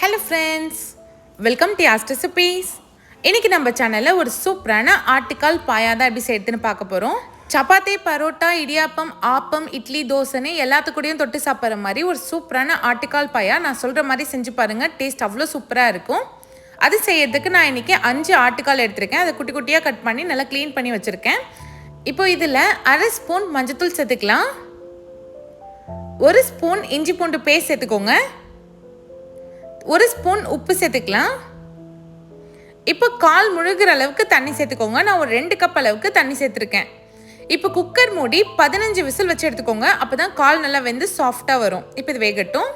Hello friends welcome to ast recipes இன்றைக்கி நம்ம சேனலில் ஒரு சூப்பரான ஆட்டுக்கால் பாயா தான் எப்படி செய்யறதுன்னு பார்க்க போகிறோம் சப்பாத்தி பரோட்டா இடியாப்பம் ஆப்பம் இட்லி தோசைன்னு எல்லாத்துக்கூடையும் தொட்டு சாப்பிட்ற மாதிரி ஒரு சூப்பரான ஆட்டுக்கால் பாயா நான் சொல்கிற மாதிரி செஞ்சு பாருங்கள் டேஸ்ட் அவ்வளோ சூப்பராக இருக்கும். அது செய்யறதுக்கு நான் இன்றைக்கி அஞ்சு ஆட்டுக்கால் எடுத்திருக்கேன். அதை குட்டி குட்டியாக கட் பண்ணி நல்லா க்ளீன் பண்ணி வச்சுருக்கேன். இப்போ இதில் அரை ஸ்பூன் மஞ்சத்தூள் சேர்த்துக்கலாம். ஒரு ஸ்பூன் இஞ்சி பூண்டு பேஸ்ட் சேர்த்துக்கோங்க. ஒரு ஸ்பூன் உப்பு சேர்த்துக்கலாம். இப்போ கால் முழுகிற அளவுக்கு தண்ணி சேர்த்துக்கோங்க. நான் ஒரு ரெண்டு கப் அளவுக்கு தண்ணி சேர்த்துருக்கேன். இப்போ குக்கர் மூடி பதினஞ்சு விசில் வச்சு எடுத்துக்கோங்க. அப்போ தான் கால் நல்லா வெந்து சாஃப்டாக வரும். இப்போ இது வேகட்டும்.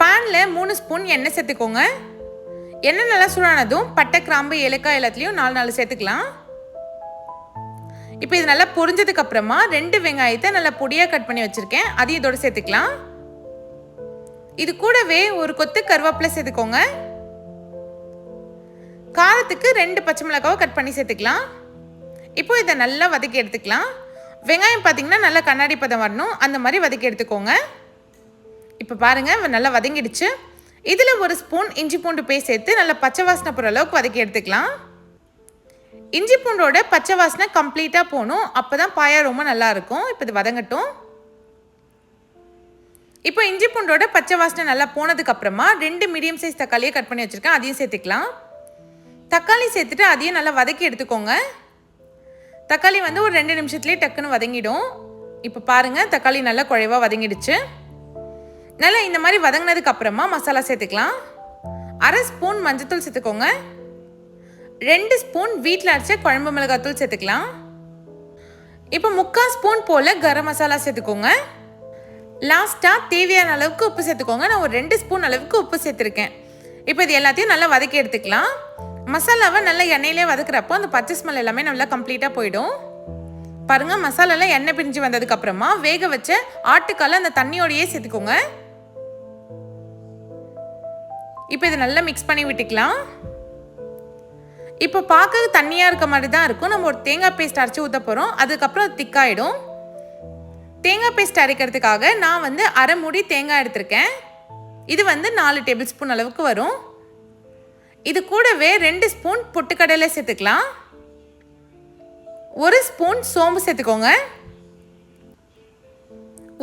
பேனில் மூணு ஸ்பூன் எண்ணெய் சேர்த்துக்கோங்க. எண்ணெய் நல்லா சூடானதும் பட்டை கிராம்பு ஏலக்காய் எல்லாத்துலேயும் நாலு நாலு சேர்த்துக்கலாம். இப்போ இது நல்லா பொரிஞ்சதுக்கப்புறமா ரெண்டு வெங்காயத்தை நல்லா பொடியாக கட் பண்ணி வச்சுருக்கேன். அதையும் இதோட சேர்த்துக்கலாம். இது கூடவே ஒரு கொத்து கருவேப்பிலை சேர்த்துக்கோங்க. காரத்துக்கு ரெண்டு பச்சை மிளகாவை கட் பண்ணி சேர்த்துக்கலாம். இப்போ இதை நல்லா வதக்கி எடுத்துக்கலாம். வெங்காயம் பார்த்தீங்கன்னா நல்லா கண்ணாடி பதம் வரணும். அந்த மாதிரி வதக்கி எடுத்துக்கோங்க. இப்போ பாருங்கள் நல்லா வதங்கிடுச்சு. இதில் ஒரு ஸ்பூன் இஞ்சி பூண்டு பேஸ்ட் சேர்த்து நல்லா பச்சை வாசனை போகிற அளவுக்கு வதக்கி எடுத்துக்கலாம். இஞ்சி பூண்டோட பச்சை வாசனை கம்ப்ளீட்டாக போகணும். அப்போ தான் பாயா ரொம்ப நல்லாயிருக்கும் இப்போ இது வதங்கட்டும். இப்போ இஞ்சி பூண்டோட பச்சை வாசனை நல்லா போனதுக்கு அப்புறமா ரெண்டு மீடியம் சைஸ் தக்காளியை கட் பண்ணி வச்சுருக்கேன். அதையும் சேர்த்துக்கலாம். தக்காளி சேர்த்துட்டு அதையும் நல்லா வதக்கி எடுத்துக்கோங்க. தக்காளி வந்து ஒரு ரெண்டு நிமிஷத்துலேயே டக்குன்னு வதங்கிடும். இப்போ பாருங்கள் தக்காளி நல்லா குழைவாக வதங்கிடுச்சு. நல்லா இந்த மாதிரி வதங்கினதுக்கு அப்புறமா மசாலா சேர்த்துக்கலாம். அரை ஸ்பூன் மஞ்சத்தூள் சேர்த்துக்கோங்க. ரெண்டு ஸ்பூன் வீட்டில் அரைச்ச குழம்பு மிளகாத்தூள் சேர்த்துக்கலாம். இப்போ முக்கால் ஸ்பூன் போல் கரம் மசாலா சேர்த்துக்கோங்க. லாஸ்ட்டாக தேவையான அளவுக்கு உப்பு சேர்த்துக்கோங்க. நான் ஒரு ரெண்டு ஸ்பூன் அளவுக்கு உப்பு சேர்த்துருக்கேன். இப்போ இது எல்லாத்தையும் நல்லா வதக்கி எடுத்துக்கலாம். மசாலாவை நல்லா எண்ணெயிலே வதக்குறப்போ அந்த பச்சை ஸ்மெல் எல்லாமே நல்லா கம்ப்ளீட்டாக போயிடும். பாருங்கள் மசாலாலாம் எண்ணெய் பிரிஞ்சு வந்ததுக்கப்புறமா வேக வச்ச ஆட்டுக்கால அந்த தண்ணியோடையே சேர்த்துக்கோங்க. இப்போ இதை நல்லா மிக்ஸ் பண்ணி விட்டுக்கலாம். இப்போ பார்க்க தண்ணியாக இருக்க மாதிரி தான் இருக்கும். நம்ம ஒரு தேங்காய் பேஸ்ட் அரைச்சி ஊற்ற போகிறோம் அதுக்கப்புறம் அது திக்காயிடும் தேங்காய் பேஸ்ட் அரைக்கிறதுக்காக நான் வந்து அரை மூடி தேங்காய் எடுத்திருக்கேன். இது வந்து நாலு டேபிள் ஸ்பூன் அளவுக்கு வரும். இது கூடவே ரெண்டு ஸ்பூன் பொட்டுக்கடலை சேர்த்துக்கலாம். ஒரு ஸ்பூன் சோம்பு சேர்த்துக்கோங்க.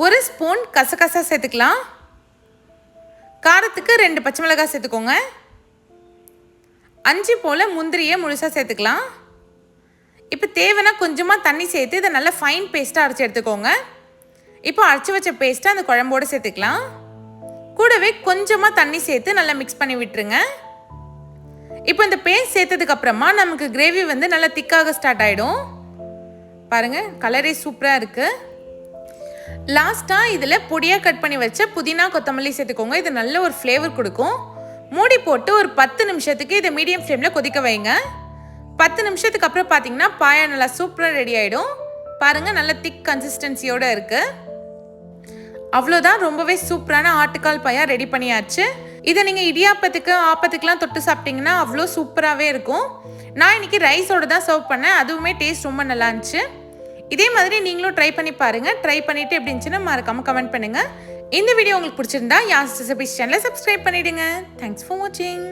ஒரு ஸ்பூன் கசகசா சேர்த்துக்கலாம். காரத்துக்கு ரெண்டு பச்சை மிளகாய் சேர்த்துக்கோங்க. அஞ்சு போல் முந்திரியை முழுசாக சேர்த்துக்கலாம். இப்போ தேவைன்னா கொஞ்சமாக தண்ணி சேர்த்து இதை நல்லா ஃபைன் பேஸ்ட்டாக அரைச்சி எடுத்துக்கோங்க. இப்போ அரைச்சி வச்ச பேஸ்ட்டை அந்த குழம்போடு சேர்த்துக்கலாம். கூடவே கொஞ்சமாக தண்ணி சேர்த்து நல்லா மிக்ஸ் பண்ணி விட்டுருங்க. இப்போ இந்த பேஸ்ட் சேர்த்ததுக்கு அப்புறமா நமக்கு கிரேவி வந்து நல்லா திக்காக ஸ்டார்ட் ஆகிடும் பாருங்கள் கலரே சூப்பராக இருக்குது லாஸ்ட்டாக இதில் பொடியாக கட் பண்ணி வச்ச புதினா கொத்தமல்லி சேர்த்துக்கோங்க. இது நல்ல ஒரு ஃப்ளேவர் கொடுக்கும். மூடி போட்டு ஒரு பத்து நிமிஷத்துக்கு இதை மீடியம் ஃப்ளேமில் கொதிக்க வைங்க. பத்து நிமிஷத்துக்கு அப்புறம் பார்த்தீங்கன்னா பாயா நல்லா சூப்பராக ரெடி ஆகிடும் பாருங்கள் நல்ல திக் கன்சிஸ்டன்சியோடு இருக்குது அவ்வளோதான் ரொம்பவே சூப்பரான ஆட்டுக்கால் பாயா ரெடி பண்ணியாச்சு. இதை நீங்கள் இடியாப்பத்துக்கு ஆப்பத்துக்குலாம் தொட்டு சாப்பிட்டீங்கன்னா அவ்வளோ சூப்பராகவே இருக்கும். நான் இன்னைக்கு ரைஸோடு தான் சர்வ் பண்ணேன். அதுவுமே டேஸ்ட் ரொம்ப நல்லா இருந்துச்சு. இதே மாதிரி நீங்களும் ட்ரை பண்ணி பாருங்கள் ட்ரை பண்ணிவிட்டு எப்படி இருந்துச்சுன்னா மறக்காமல் கமெண்ட் பண்ணுங்கள் இந்த வீடியோ உங்களுக்கு பிடிச்சிருந்தா யாஸ் ரெசிபிஸ் சேனலை சப்ஸ்கிரைப் பண்ணிவிடுங்க தேங்க்ஸ் ஃபார் வாட்சிங்